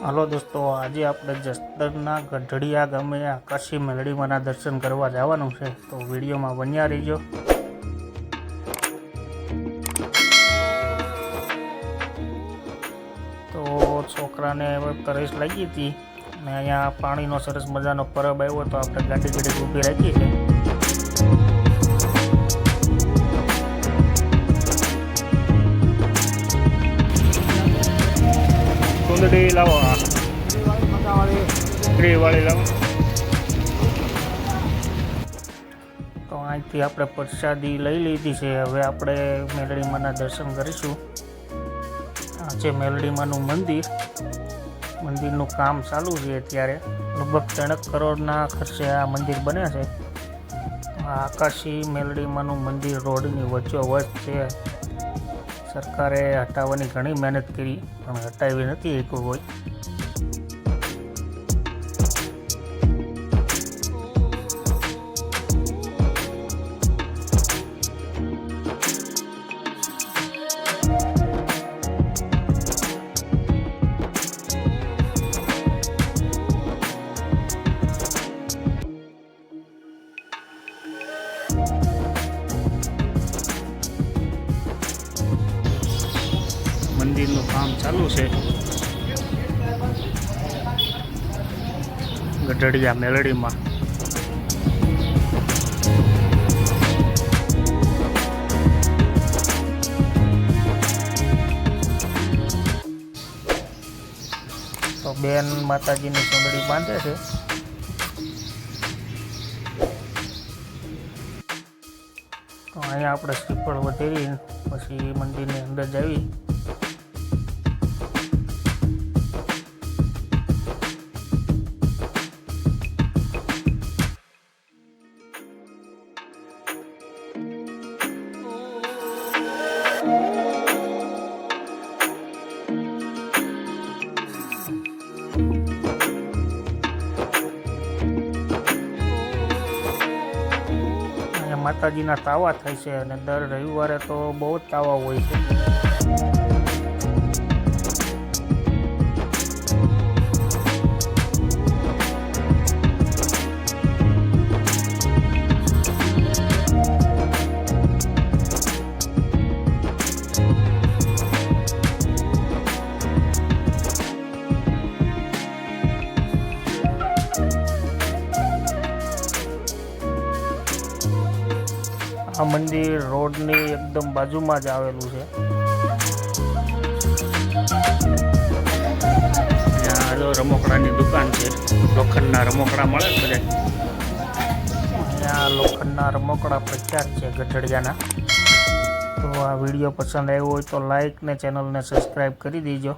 હાલો દોસ્તો, આજે આપણે જસદણના ગઢડિયા ગામે આકાશી મેલડીમાંના દર્શન કરવા જવાનું છે. તો વિડીયોમાં બન્યા રહીજો. તો છોકરાને તરસ લાગી હતી અને અહીંયા પાણીનો સરસ મજાનો પરબ આવ્યો, તો આપણે ગાડી ગાડી ઊભી રાખી છે કુંદડી લાવો આ વાળી લાવો. તો અહીંથી આપણે પ્રસાદી લઈ લીધી છે. હવે આપણે મેલડીમાના દર્શન કરીશું. આ છે મેલડીમાનું મંદિર. મંદિરનું કામ ચાલુ છે અત્યારે. લગભગ ત્રણેક કરોડના ખર્ચે આ મંદિર બને છે. આકાશી મેલડીમાનું મંદિર રોડની વચ્ચોવચ છે. સરકારે હટાવવાની ઘણી મહેનત કરી પણ હટાવી નથી એક કોઈ. મંદિરનું કામ ચાલુ છે. ગઢડિયા મેલડીમાં. તો બેન માતાજીની ચૂંદડી બાંધે છે. તો અહીંયા આપણે શ્રીફળ વધેરી, પછી મંદિરની અંદર જવી માતાજીના તાવા થાય છે અને દર રવિવારે તો બહુ જ તાવા હોય છે. આ મંદિર રોડની એકદમ બાજુમાં જ આવેલું છે. જો રમકડાની દુકાન છે. લોખંડના રમકડા મળે છે અહીંયા લોખંડના રમકડા પ્રખ્યાત છે ગઢડિયાના. તો આ વીડિયો પસંદ આવ્યો હોય તો લાઈક ને ચેનલને સબસ્ક્રાઈબ કરી દેજો.